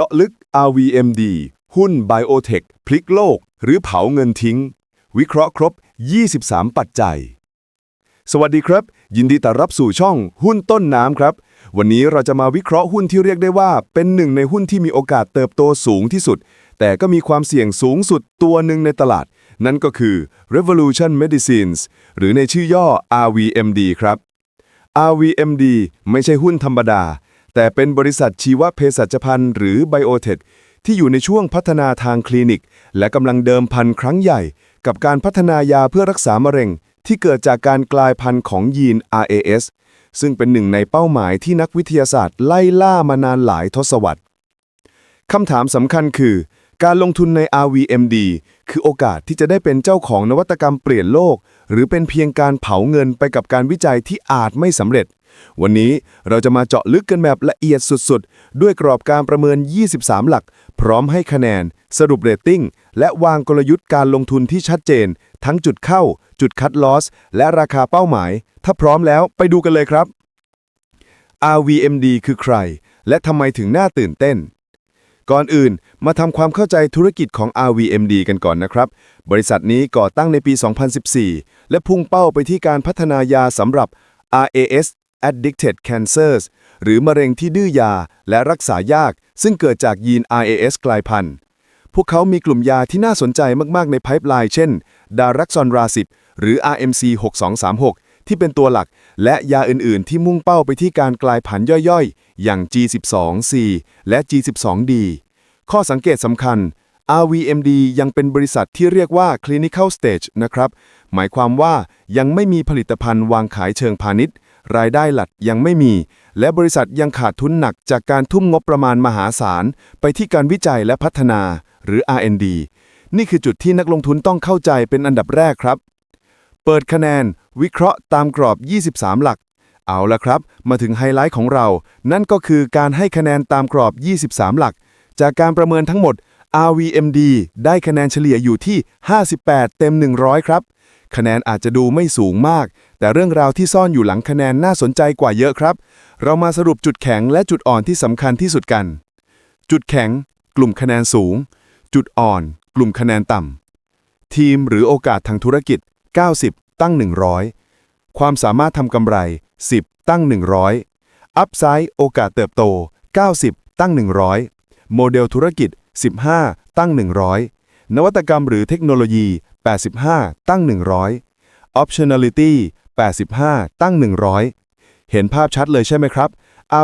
จาะลึก RVMD หุ้น Biotech พลิกโลก หรือเผาเงินทิ้ง วิเคราะห์ครบ 23 ปัจจัย สวัสดีครับ ยินดีต้อนรับสู่ช่องหุ้นต้นน้ำครับ วันนี้เราจะมาวิเคราะห์หุ้นที่เรียกได้ว่าเป็นหนึ่งในหุ้นที่มีโอกาสเติบโตสูงที่สุด แต่ก็มีความเสี่ยงสูงสุดตัวหนึ่งในตลาด นั่นก็คือ Revolution Medicines หรือในชื่อย่อ RVMD ครับ RVMD ไม่ใช่หุ้นธรรมดา แต่เป็นบริษัทชีวเภสัชพันธ์หรือไบโอเทคที่อยู่ในช่วงพัฒนาทางคลินิก และกำลังเดิมพันครั้งใหญ่ กับการพัฒนายาเพื่อรักษามะเร็ง ที่เกิดจากการกลายพันธุ์ของยีน RAS ซึ่งเป็นหนึ่งในเป้าหมายที่นักวิทยาศาสตร์ไล่ล่ามานานหลายทศวรรษคำถามสำคัญคือ การลงทุนใน RVMD คือโอกาสที่จะได้เป็นเจ้าของนวัตกรรมเปลี่ยนโลก หรือเป็นเพียงการเผาเงินไปกับการวิจัยที่อาจไม่สำเร็จ วันนี้เราจะมาเจาะลึกกันแบบละเอียดสุดๆ ด้วยกรอบการประเมิน 23 หลัก พร้อมให้คะแนน สรุปเรตติ้ง และวางกลยุทธ์การลงทุนที่ชัดเจน ทั้งจุดเข้า จุดคัดลอส และราคาเป้าหมาย ถ้าพร้อมแล้วไปดูกันเลยครับ RVMD คือใคร และทำไมถึงน่าตื่นเต้น ก่อนอื่นมาทำความเข้าใจธุรกิจของ RVMD กันก่อนนะครับ บริษัทนี้ก่อตั้งในปี 2014 และพุ่งเป้าไปที่การพัฒนายาสำหรับ RAS Addicted Cancers หรือมะเร็งที่ดื้อยาและรักษายาก ซึ่งเกิดจากยีน RAS กลายพันธุ์ พวกเขามีกลุ่มยาที่น่าสนใจมาก ๆ ในไพ p e ไลน์เช่น ดารักซอนราสิบหรือ RMC 6236 ที่เป็นตัวหลัก และยาอื่นๆ ที่มุ่งเป้าไปที่การกลายพันธุ์ย่อยๆ อย่าง G12C และ G12D ข้อสังเกตสำคัญ RVMD ยังเป็นบริษัทที่เรียกว่า Clinical Stage นะครับ หมายความว่ายังไม่มีผลิตภัณฑ์วางขายเชิงพาณิชย์ รายได้หลักยังไม่มี และบริษัทยังขาดทุนหนักจากการทุ่มงบประมาณมหาศาล ไปที่การวิจัยและพัฒนาหรือ R&D นี่คือจุดที่นักลงทุนต้องเข้าใจเป็นอันดับแรกครับ เปิดคะแนน วิเคราะห์ตามกรอบ 23 หลัก เอาละครับ มาถึงไฮไลท์ของเรา นั่นก็คือการให้คะแนนตามกรอบ 23 หลัก จากการประเมินทั้งหมด RVMD ได้คะแนนเฉลี่ยอยู่ที่ 58 เต็ม 100 ครับ คะแนนอาจจะดูไม่สูงมาก แต่เรื่องราวที่ซ่อนอยู่หลังคะแนนน่าสนใจกว่าเยอะครับ เรามาสรุปจุดแข็งและจุดอ่อนที่สำคัญที่สุดกัน จุดแข็ง กลุ่มคะแนนสูง จุดอ่อน กลุ่มคะแนนต่ำทีมหรือโอกาสทางธุรกิจ 90 ตั้ง 100 ความสามารถทำกำไร 10 ตั้ง 100 อัพไซด์โอกาสเติบโต 90 ตั้ง 100 โมเดลธุรกิจ 15 ตั้ง 100 นวัตกรรมหรือเทคโนโลยี 85 ตั้ง 100 Optionality 85 ตั้ง 100 เห็นภาพชัดเลยใช่ไหมครับ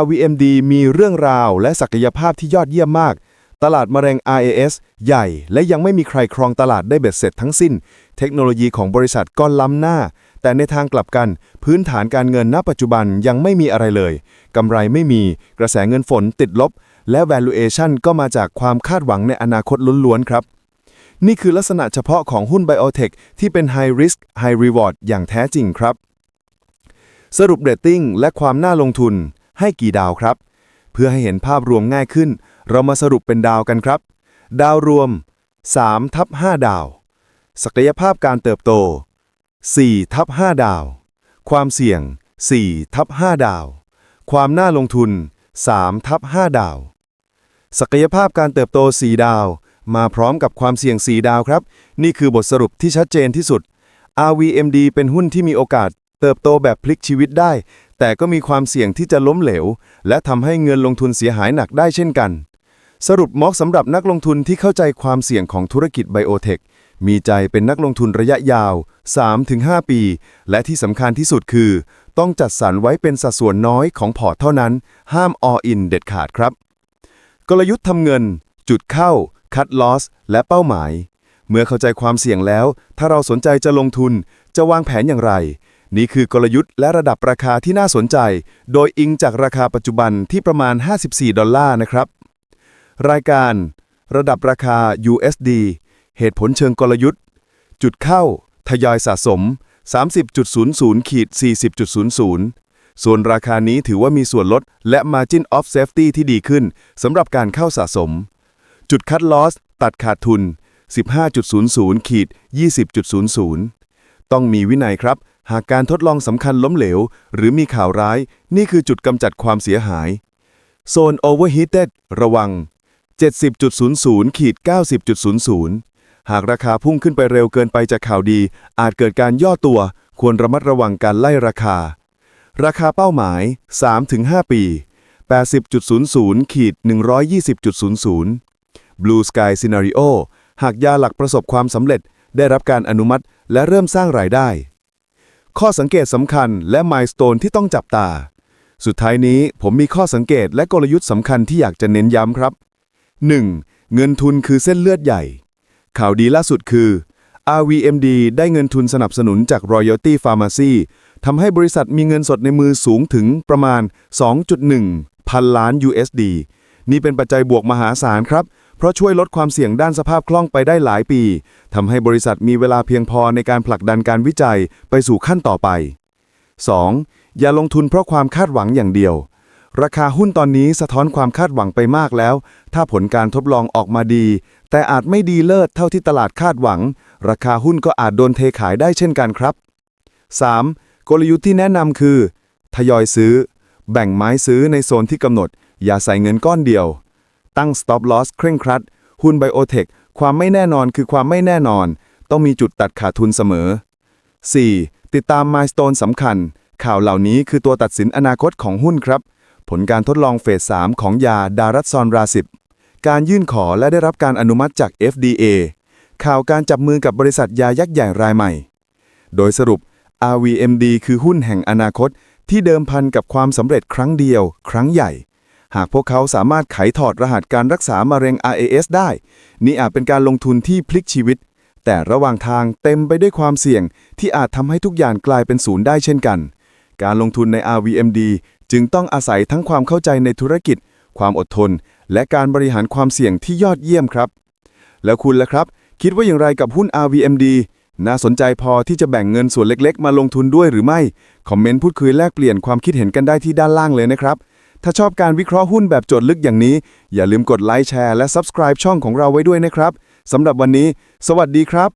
RVMD มีเรื่องราวและศักยภาพที่ยอดเยี่ยมมาก ตลาดมะเร็ง RAS ใหญ่ และยังไม่มีใครครองตลาดได้เบ็ดเสร็จทั้งสิ้น เทคโนโลยีของบริษัทก็ล้ำหน้า แต่ในทางกลับกัน พื้นฐานการเงินณปัจจุบันยังไม่มีอะไรเลยกำไรไม่มี กระแสเงินฝนติดลบ และ valuation ก็มาจากความคาดหวังในอนาคตล้วนๆครับ นี่คือลักษณะเฉพาะของหุ้น Biotech ที่เป็น High Risk High Reward อย่างแท้จริงครับ สรุปเรตติ้งและความน่าลงทุนให้กี่ดาวครับ เพื่อให้เห็นภาพรวมง่ายขึ้น เรามาสรุปเป็นดาวกันครับ ดาวรวม3ทับ5ดาว ศักยภาพการเติบโต4ทับ5ดาว ความเสี่ยง4ทับ5ดาว ความน่าลงทุน3ทับ5ดาว ศักยภาพการเติบโต 4 ดาว มาพร้อมกับความเสี่ยง 4 ดาวครับ นี่คือบทสรุปที่ชัดเจนที่สุด RVMD เป็นหุ้นที่มีโอกาสเติบโตแบบพลิกชีวิตได้ แต่ก็มีความเสี่ยงที่จะล้มเหลว และทำให้เงินลงทุนเสียหายหนักได้เช่นกัน สรุปมอกสำหรับนักลงทุนที่เข้าใจความเสี่ยงของธุรกิจไบโอเทค มีใจเป็นนักลงทุนระยะยาว 3-5 ปี และที่สำคัญที่สุดคือ ต้องจัดสรรไว้เป็นสัดส่วนน้อยของพอร์ตเท่านั้น ห้าม all in เด็ดขาดครับ กลยุทธ์ทำเงิน จุดเข้า คัดลอส และเป้าหมาย เมื่อเข้าใจความเสี่ยงแล้ว ถ้าเราสนใจจะลงทุน จะวางแผนอย่างไร นี่คือกลยุทธ์และระดับราคาที่น่าสนใจ โดยอิงจากราคาปัจจุบันที่ประมาณ 54 ดอลลาร์นะครับ รายการ ระดับราคา USD เหตุผลเชิงกลยุทธ์ จุดเข้า ทยอยสะสม 30.00ขีด40.00 ส่วนราคานี้ถือว่ามีส่วนลด และ Margin of Safety ที่ดีขึ้นสำหรับการเข้าสะสม จุดคัดลอส ตัดขาดทุน 15.00ขีด20.00 ต้องมีวินัยครับหากการทดลองสำคัญล้มเหลว หรือมีข่าวร้าย นี่คือจุดกำจัดความเสียหาย โซน Overheated ระวัง 70.00ขีด90.00 หากราคาพุ่งขึ้นไปเร็วเกินไปจากข่าวดี อาจเกิดการย่อตัว ควรระมัดระวังการไล่ราคา ราคาเป้าหมาย 3-5 ปี 80.00ขีด120.00 Blue Sky Scenario หากยาหลักประสบความสำเร็จได้รับการอนุมัติและเริ่มสร้างรายได้ ข้อสังเกตสำคัญและมายส o n e ที่ต้องจับตา สุดท้ายนี้ผมมีข้อสังเกตและกลยุทธ์สำคัญที่อยากจะเน้นย้ำครับ 1. เงินทุนคือเส้นเลือดใหญ่ ข่าวดีล่าสุดคือ RVMD ได้เงินทุนสนับสนุนจาก Royalty Pharmacy ทำให้บริษัทมีเงินสดในมือสูงถึงประมาณ 2.1 พันล้าน USD นี่เป็นปัจจัยบวกมหาศาลครับ เพราะช่วยลดความเสี่ยงด้านสภาพคล่องไปได้หลายปี ทำให้บริษัทมีเวลาเพียงพอในการผลักดันการวิจัยไปสู่ขั้นต่อไป 2. อย่าลงทุนเพราะความคาดหวังอย่างเดียว ราคาหุ้นตอนนี้สะท้อนความคาดหวังไปมากแล้ว ถ้าผลการทดลองออกมาดี แต่อาจไม่ดีเลิศเท่าที่ตลาดคาดหวัง ราคาหุ้นก็อาจโดนเทขายได้เช่นกันครับ 3. กลยุทธ์ที่แนะนำคือ ทยอยซื้อ แบ่งไม้ซื้อในโซนที่กำหนด อย่าใส่เงินก้อนเดียว ตั้ง stop loss เคร่งครัด หุ้นไบโอเทคความไม่แน่นอนคือความไม่แน่นอน ต้องมีจุดตัดขาดทุนเสมอ 4. ติดตามมายส o n e สำคัญ ข่าวเหล่านี้คือตัวตัดสินอนาคตของหุ้นครับ ผลการทดลองเฟส 3 ของยาดารัตซอนราสิบการยื่นขอและได้รับการอนุมัติจาก FDA ข่าวการจับมือกับบริษัทยายักษ์ใหญ่รายใหม่ โดยสรุป RVMD คือหุ้นแห่งอนาคตที่เดิมพันกับความสำเร็จครั้งเดียว ครั้งใหญ่ หากพวกเขาสามารถไขถอดรหัสการรักษามะเร็ง RAS ได้ นี่อาจเป็นการลงทุนที่พลิกชีวิต แต่ระหว่างทางเต็มไปด้วยความเสี่ยงที่อาจทำให้ทุกอย่างกลายเป็นศูนย์ได้เช่นกัน การลงทุนใน RVMD จึงต้องอาศัยทั้งความเข้าใจในธุรกิจ ความอดทน และการบริหารความเสี่ยงที่ยอดเยี่ยมครับ แล้วคุณล่ะครับ คิดว่าอย่างไรกับหุ้น RVMD น่าสนใจพอที่จะแบ่งเงินส่วนเล็กๆ มาลงทุนด้วยหรือไม่ คอมเมนต์พูดคุยแลกเปลี่ยนความคิดเห็นกันได้ที่ด้านล่างเลยนะครับ ถ้าชอบการวิเคราะห์หุ้นแบบโจทย์ลึกอย่างนี้ อย่าลืมกดไลค์แชร์และ Subscribe ช่องของเราไว้ด้วยนะครับสำหรับวันนี้ สวัสดีครับ